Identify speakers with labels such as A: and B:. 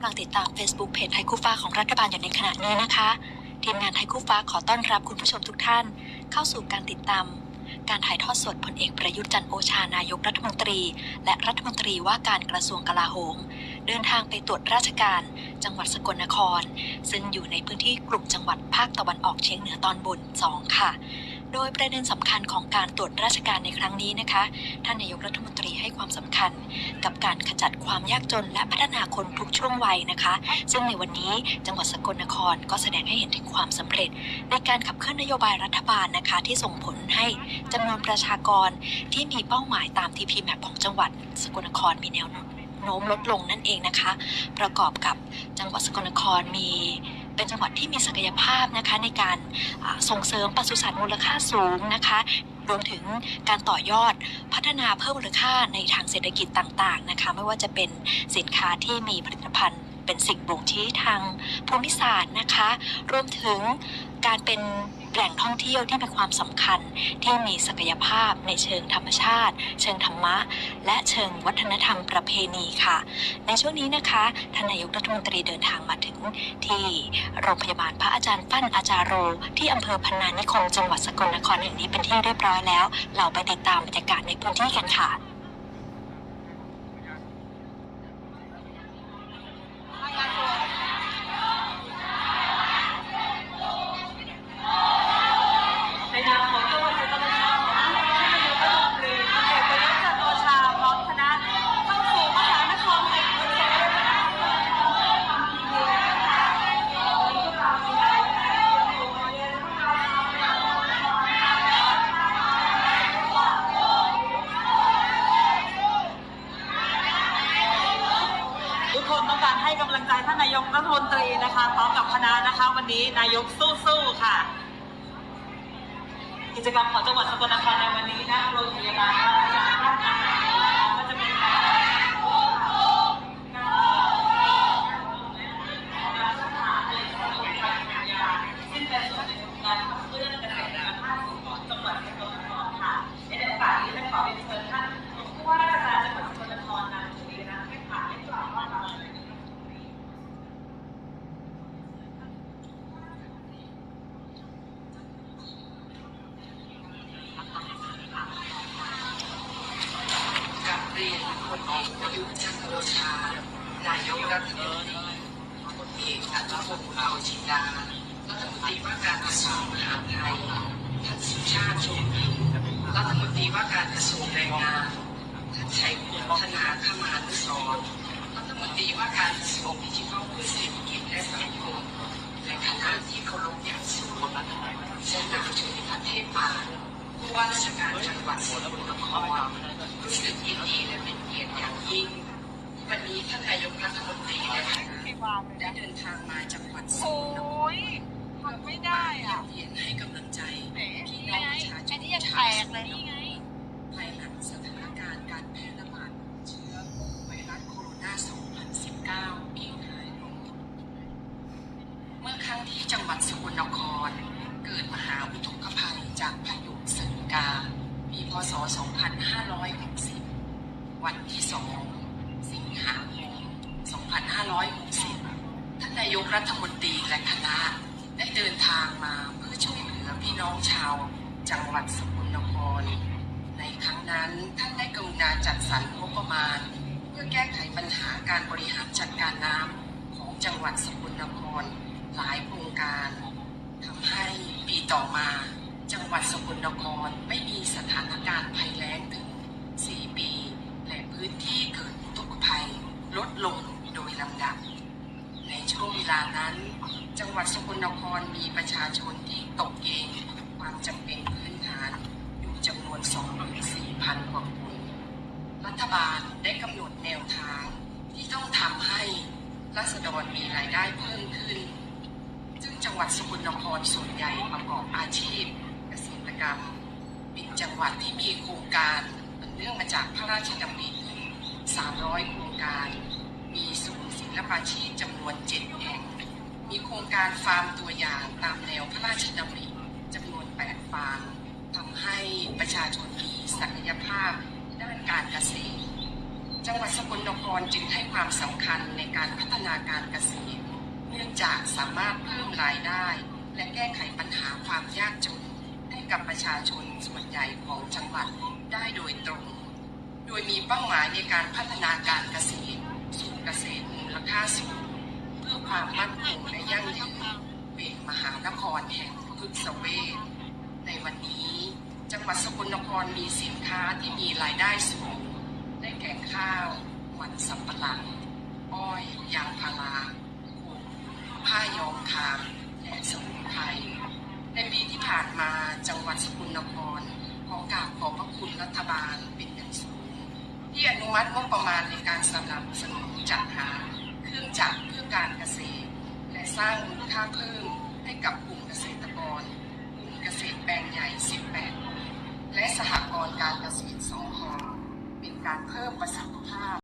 A: กำลังติดตาม Facebook เพจไทยคู่ฟ้าของรัฐบาลอยู่ในขณะนี้นะคะ ทีมงานไทยคู่ฟ้าขอต้อนรับคุณผู้ชมทุกท่าน เข้าสู่การติดตาม การถ่ายทอดสดพลเอกประยุทธ์จันโอชานายกรัฐมนตรี และรัฐมนตรีว่าการกระทรวงกลาโหม เดินทางไปตรวจราชการ จังหวัดสกลนคร ซึ่งอยู่ในพื้นที่กลุ่มจังหวัดภาคตะวันออกเฉียงเหนือตอนบน 2 ค่ะ โดยประเด็นสำคัญของการตรวจราชการในครั้งนี้นะคะ ท่านนายกรัฐมนตรีให้ความสำคัญ กับการขจัดความยากจนและพัฒนาคนทุกช่วงวัยนะคะ ซึ่งในวันนี้จังหวัดสกลนครก็แสดงให้เห็นถึงความสำเร็จ ในการขับเคลื่อนนโยบายรัฐบาลนะคะ ที่ส่งผลให้จำนวนประชากรที่มีเป้าหมายตาม TP Map ของจังหวัดสกลนครมีแนวโน้มลดลงนั่นเองนะคะ ประกอบกับจังหวัดสกลนครมี เป็นจังหวัดที่มีศักยภาพนะคะในการส่งเสริมปศุสัตว์มูลค่าสูงนะคะรวมถึงการต่อยอดพัฒนาเพิ่มมูลค่าในทางเศรษฐกิจต่างๆนะคะ ไม่ว่าจะเป็นสินค้าที่มีผลิตภัณฑ์ เป็นสิ่งบ่งชี้ทางภูมิศาสตร์นะคะ รวมถึงการเป็นแหล่งท่องเที่ยวที่มีความสำคัญที่มีศักยภาพในเชิงธรรมชาติ เชิงธรรมะ และเชิงวัฒนธรรมประเพณีค่ะ ในช่วงนี้นะคะทานนายกรัฐมนตรีเดินทางมาถึงที่โรงพยาบาลพระอาจารย์ปั้นอาจารโร ที่อำเภอพนานิคมจังหวัดสกลนครแห่งนี้เป็นที่เรียบร้อยแล้ว เราไปติดตามบรรยากาศในพื้นที่กันค่ะ
B: ให้กำลังใจท่านนายกรัฐมนตรีนะคะพร้อมกับคณะนะคะ วันนี้นายกสู้ๆค่ะ กิจกรรมของจังหวัดสกลนครในวันนี้นะโรงพยาบาลราชการก็จะมีการซึ่งเป็นส่วนหนึ่งของการขับเคลื่อนเกษตรกรรมภาคของจังหวัดสกลนครค่ะในโอกาสนี้ท่านขอเรียนเชิญท่านผู้ว่าราชการจังหวัดสกลนครนางจุลีรัตน์ให้ผ่านให้กล่าวว่าเรา
C: กับเรียนพลเอกประยุทธ์จันทร์โอชานายกรัฐมนตรีพลเอกอนุพงศ์เผ่าจินดารัฐมนตรีว่าการกระทรวงมหาดไทยท่านสุชาติชมกลิ่นรัฐมนตรีว่าการกระทรวงแรงงานท่านชัยวุฒนาคมานุสรรัฐมนตรีว่าการกระทรวงดิจิทัลเพื่อเศรษฐกิจและสังคมและคณะที่เคารพอย่างสูงเช่นนายจุลิพัฒน์เทพปานผู้ว่าราชการจังหวัดสกลนคร รู้สึกยินดีและเป็นเกียรติอย่างยิ่ง วันนี้ท่านนายกรัฐมนตรีนะคะได้เดินทางมาจากหวัดส
D: โอ้
C: กลนคร
D: ยทำไม่ได้อะ
C: เขียนให้กำลังใจพี่
D: น้
C: องประชาช
D: อัน
C: น
D: นี้ยังแตกเลยนี่ไง
C: ภายหลังสถานการณ์การแพร่ระบาดของเชื้อไวรัสโคโรนา 2019เองหายลง เมื่อครั้งที่จังหวัดสกลนคร เกิดมหาอุทกภัยจากพายุสริกา ปีพ ศ 2560 วันที่ 2 สิงหาคม 2560 ท่านนายกรัฐมนตรีและคณะได้เดินทางมาเพื่อช่วยเหลือพี่น้องชาว จังหวัดสกลนคร ในครั้งนั้นท่านได้กรุณาจัดสรรงบประมาณ เพื่อแก้ไขปัญหาการบริหารจัดการน้ำของจังหวัดสกลนครหลายโครงการทำให้ปีต่อมา จังหวัดสกลนครไม่มีสถานการณ์ภัยแล้งถึง 4 ปี และพื้นที่เกิดอุทกภัยลดลงโดยลำดับ ในช่วงเวลานั้น จังหวัดสกลนครมีประชาชนที่ตกเกณฑ์ความจำเป็นพื้นฐานอยู่จำนวน 24,000 กว่าคน รัฐบาลได้กำหนดแนวทางที่ต้องทำให้รัษฎรมีรายได้เพิ่มขึ้น ซึ่งจังหวัดสกลนครส่วนใหญ่ประกอบอาชีพ กรรมเป็นจังหวัดที่มีโครงการอันเนื่องมาจากพระราชดำริ300 โครงการ มีศูนย์ศิลปาชีพจำนวน 7 แห่ง มีโครงการฟาร์มตัวอย่างตามแนวพระราชดำริจำนวน 8 ฟาร์มทำให้ประชาชนมีศักยภาพด้านการเกษตร จังหวัดสกลนครจึงให้ความสำคัญในการพัฒนาการเกษตร เนื่องจากสามารถเพิ่มรายได้ และแก้ไขปัญหาความยากจน กับประชาชนส่วนใหญ่ของจังหวัดได้โดยตรง โดยมีเป้าหมายในการพัฒนาการเกษตรสู่เกษตรมูลค่าสูง เพื่อความมั่นคงและยั่งยืนเป็นมหานครแห่งพฤกษเวชในวันนี้ จังหวัดสกลนครมีสินค้าที่มีรายได้สูง ได้แก่ข้าวมันสำปะหลัง อ้อยยางพาราโคผ้าย้อมคามและสมุนไพร มาจังหวัดสกลนครขอกราบขอบพระคุณรัฐบาลเป็นอย่างสูง ที่อนุมัติงบประมาณในการสนับสนุนจัดหาเครื่องจักรเพื่อการเกษตร และสร้างมูลค่าเพิ่มให้กับกลุ่มเกษตรกรกลุ่มเกษตรแปลงใหญ่ 18กลุ่มและสหกรณ์การเกษตรสองแห่งเป็นการเพิ่มประสิทธิภาพ